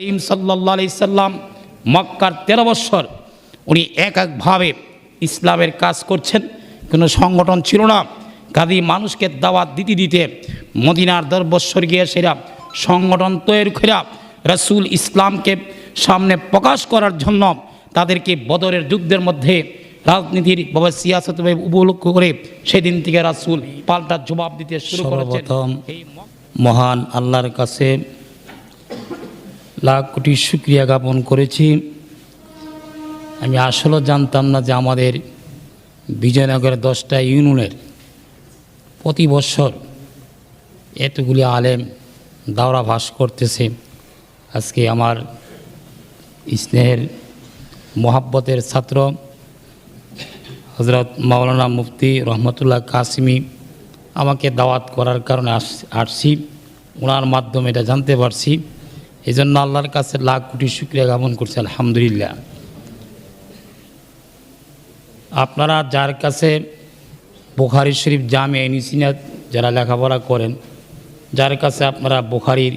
করিম সাল্লাহ সাল্লাম মক্কার তেরো বৎসর উনি এক একভাবে ইসলামের কাজ করছেন। কোনো সংগঠন ছিল না। কাজী মানুষকে দাওয়াত দিতে দিতে মদিনার দশ বৎসর গিয়ে সেরা সংগঠন তৈরি করে রসুল ইসলামকে সামনে প্রকাশ করার জন্য তাদেরকে বদরের যুদ্ধের মধ্যে রাজনীতির বাবা সিয়াসত উপলক্ষ করে সেদিন থেকে রাসুল পাল্টা জবাব দিতে শুরু করেছেন। মহান আল্লাহর কাছে লাখ কোটি শুক্রিয়া জ্ঞাপন করেছি। আমি আসলে জানতাম না যে আমাদের বিজয়নগরের দশটা ইউনিয়নের প্রতি বছর এতগুলি আলেম দাওরা ভাস করতেছে। আজকে আমার স্নেহের, মোহাব্বতের ছাত্র হজরত মাওলানা মুফতি রহমতুল্লাহ কাসিমি আমাকে দাওয়াত করার কারণে আস- আসছি। ওনার মাধ্যমে এটা জানতে পারছি। এই জন্য আল্লাহর কাছে লাখ কোটি শুক্রিয়া জ্ঞাপন করছি, আলহামদুলিল্লাহ। আপনারা যার কাছে বুখারি শরীফ জামে এনিসিনাত যারা লেখাপড়া করেন, যার কাছে আপনারা বুখারির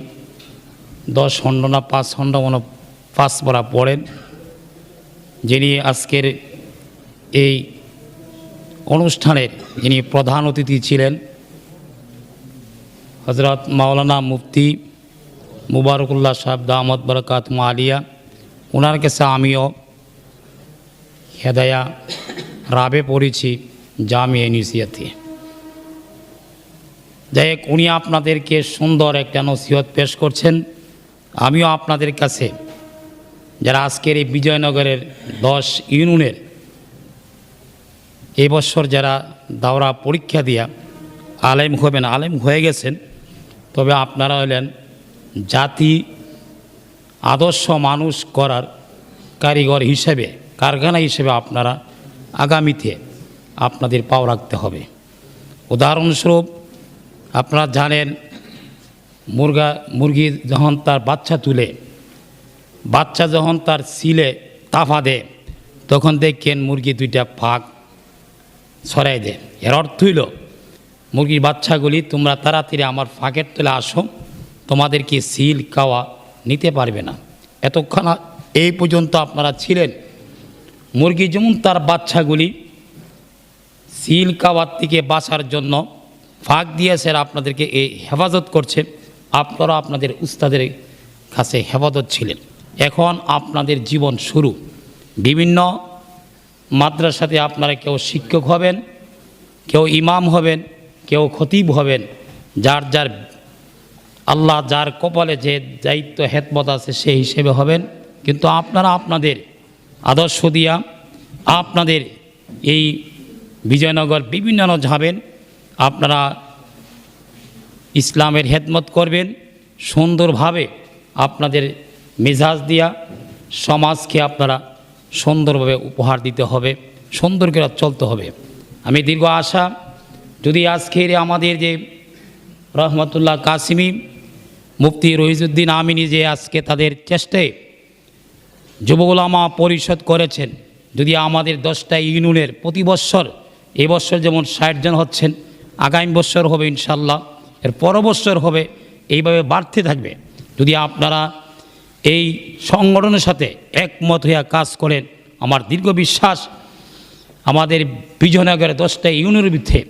দশ খণ্ড না পাঁচ খণ্ড মনে পাঁচ পড়া পড়েন, যিনি আজকের এই অনুষ্ঠানের যিনি প্রধান অতিথি ছিলেন হজরত মাওলানা মুফতি মুবারকুল্লাহ সাহেব দামদ বরকাত আলিয়া ওনার কাছে আমিও হেদায়া রাবে পড়েছি, জামি এনিসিয়াতে যাই হোক, উনি আপনাদেরকে সুন্দর একটা নসিহত পেশ করছেন। আমিও আপনাদের কাছে, যারা আজকের এই বিজয়নগরের দশ ইউনিয়নের এই বছর যারা দাওরা পরীক্ষা দিয়া আলেম হবেন, আলেম হয়ে গেছেন, তবে আপনারা হলেন জাতি, আদর্শ মানুষ করার কারিগর হিসেবে, কারখানা হিসেবে আপনারা আগামীতে আপনাদের পাও রাখতে হবে। উদাহরণস্বরূপ, আপনারা জানেন, মুরগা, মুরগি যখন তার বাচ্চা তুলে, বাচ্চা যখন তার সিলে তাফা দেয়, তখন দেখেন মুরগি দুইটা ফাঁক ছড়াই দেয়। এর অর্থ হইল, মুরগির বাচ্চাগুলি, তোমরা তাড়াতাড়ি আমার ফাঁকের তলে আসো তোমাদেরকে সিল কাওয়া নিতে পারবে না। এতক্ষণ এই পর্যন্ত আপনারা ছিলেন। মুরগি যেমন তার বাচ্চাগুলি সিল কাওয়ার থেকে বাঁচার জন্য ফাঁক দিয়ে স্যার আপনাদেরকে এই হেফাজত করছে আপনারা আপনাদের উস্তাদের কাছে হেফাজত ছিলেন। এখন আপনাদের জীবন শুরু। বিভিন্ন মাদ্রাসাতে আপনারা কেউ শিক্ষক হবেন, কেউ ইমাম হবেন, কেউ খতিব হবেন, যার যার আল্লাহ যার কপালে যে দায়িত্ব হেতমত আছে সেই হিসেবে হবেন। কিন্তু আপনারা আপনাদের আদর্শ দিয়া আপনাদের এই বিজয়নগর বিভিন্ন যাবেন। আপনারা ইসলামের হেদমত করবেন, সুন্দরভাবে আপনাদের মেজাজ দিয়া সমাজকে আপনারা সুন্দরভাবে উপহার দিতে হবে, সুন্দর করে চলতে হবে। আমি দীর্ঘ আশা, যদি আজকের আমাদের যে রহমতুল্লাহ কাসিমি মুফতি রহিজুদ্দিন আমিনী যে আজকে তাদের চেষ্টায় যুবগুলামা পরিষদ করেছেন, যদি আমাদের দশটা ইউনিয়নের প্রতি বৎসর এবছর যেমন ষাট জন হচ্ছেন, আগামী বছর হবে ইনশাল্লাহ এর পর বছর হবে এইভাবে বাড়তে থাকবে। যদি আপনারা এই সংগঠনের সাথে একমত হইয়া কাজ করেন, আমার দীর্ঘ বিশ্বাস, আমাদের বিজয়নগরের দশটা ইউনিয়নের ভিতরে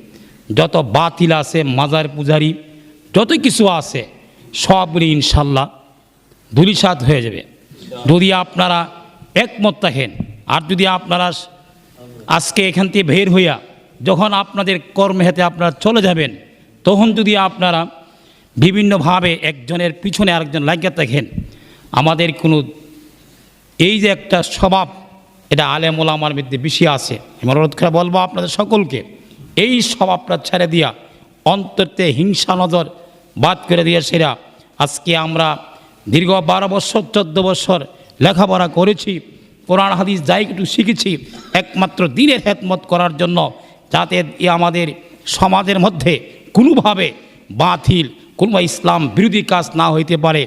যত বাতিল আছে, মাজার পূজারি যত কিছু আছে সবগুলি ইনশাল্লাহ ধুলিসাত হয়ে যাবে। যদি আপনারা একমত থাকেন, আর যদি আপনারা আজকে এখান থেকে বের হইয়া যখন আপনাদের কর্মহেতে আপনারা চলে যাবেন, তখন যদি আপনারা বিভিন্নভাবে একজনের পিছনে আরেকজন লাগিয়ে থাকেন, আমাদের কোনো এই যে একটা স্বভাব, এটা আলেম ওলামার মধ্যে বেশি আছে। আমার অনুরোধ করে বলব আপনাদের সকলকে, এই স্বভাবটা ছেড়ে দিয়া অন্তর্তে হিংসা নজর বাদ করে দিয়ে সেরা। আজকে আমরা দীর্ঘ বারো বছর, চোদ্দ বছর লেখাপড়া করেছি, কোরআন, হাদিস যাই একটু শিখেছি, একমাত্র দিনের হেতমত করার জন্য, যাতে আমাদের সমাজের মধ্যে কোনোভাবে বাতিল, কোনো ইসলাম বিরোধী কাজ না হইতে পারে।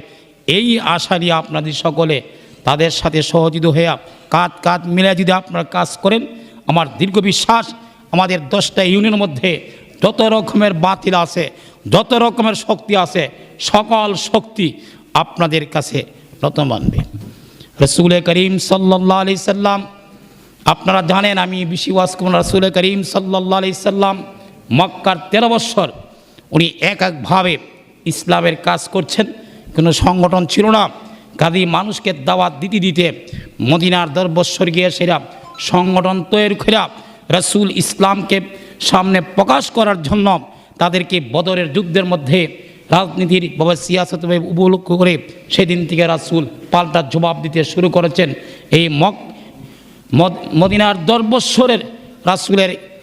এই আশা নিয়ে আপনাদের সকলে তাদের সাথে সহযোগিত হইয়া কাঁধ কাঁধ মিলে যদি আপনারা কাজ করেন, আমার দীর্ঘ বিশ্বাস আমাদের দশটা ইউনিয়নের মধ্যে যত রকমের বাতিল আছে, যত রকমের শক্তি আছে, সকল শক্তি আপনাদের কাছে প্রথম মানবে রসুল করিম সাল্লাহ আলি সাল্লাম, আপনারা জানেন আমি বেশি ওয়াজ করুন রসুল করিম সাল্লাহ আলি সাল্লাম মক্কার তেরো বৎসর উনি এক একভাবে ইসলামের কাজ করছেন। কোনো সংগঠন ছিল না। কাজী মানুষকে দাওয়াত দিতে দিতে মদিনার দশ বৎসর গিয়ে সেরা সংগঠন তৈরি করে রসুল ইসলামকে সামনে প্রকাশ করার জন্য তাদেরকে বদরের যুদ্ধের মধ্যে রাজনীতির বাবা সিয়াসত উপলক্ষ করে সেদিন থেকে রাসুল পাল্টা জবাব দিতে শুরু করেছেন। এই মক, মদ- মদিনার দর্বস্বরের রাসুলের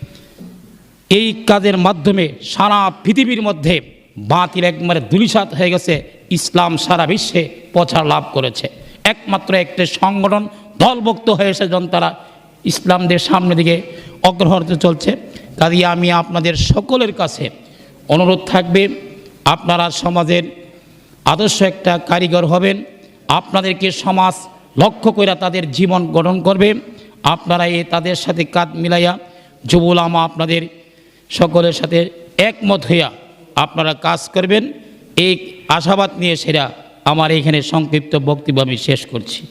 এই কাজের মাধ্যমে সারা পৃথিবীর মধ্যে বাতিল একবারে দুলিশাত হয়ে গেছে। ইসলাম সারা বিশ্বে প্রচার লাভ করেছে। একমাত্র একটি সংগঠন দলভুক্ত হয়েছে যখন তারা। ইসলামদের সামনে দিকে অগ্রহণ চলছে। কাজে আমি আপনাদের সকলের কাছে অনুরোধ থাকবে, আপনারা সমাজের আদর্শ একটা কারিগর হবেন, আপনাদেরকে সমাজ লক্ষ্য করে তাদের জীবন গঠন করবে, আপনারা এ তাদের সাথে কাঁধ মিলাইয়া যুবুল আমা আপনাদের সকলের সাথে একমত হইয়া আপনারা কাজ করবেন। এই আশাবাদ নিয়ে সেরা আমার এখানে সংক্ষিপ্ত বক্তব্য আমি শেষ করছি।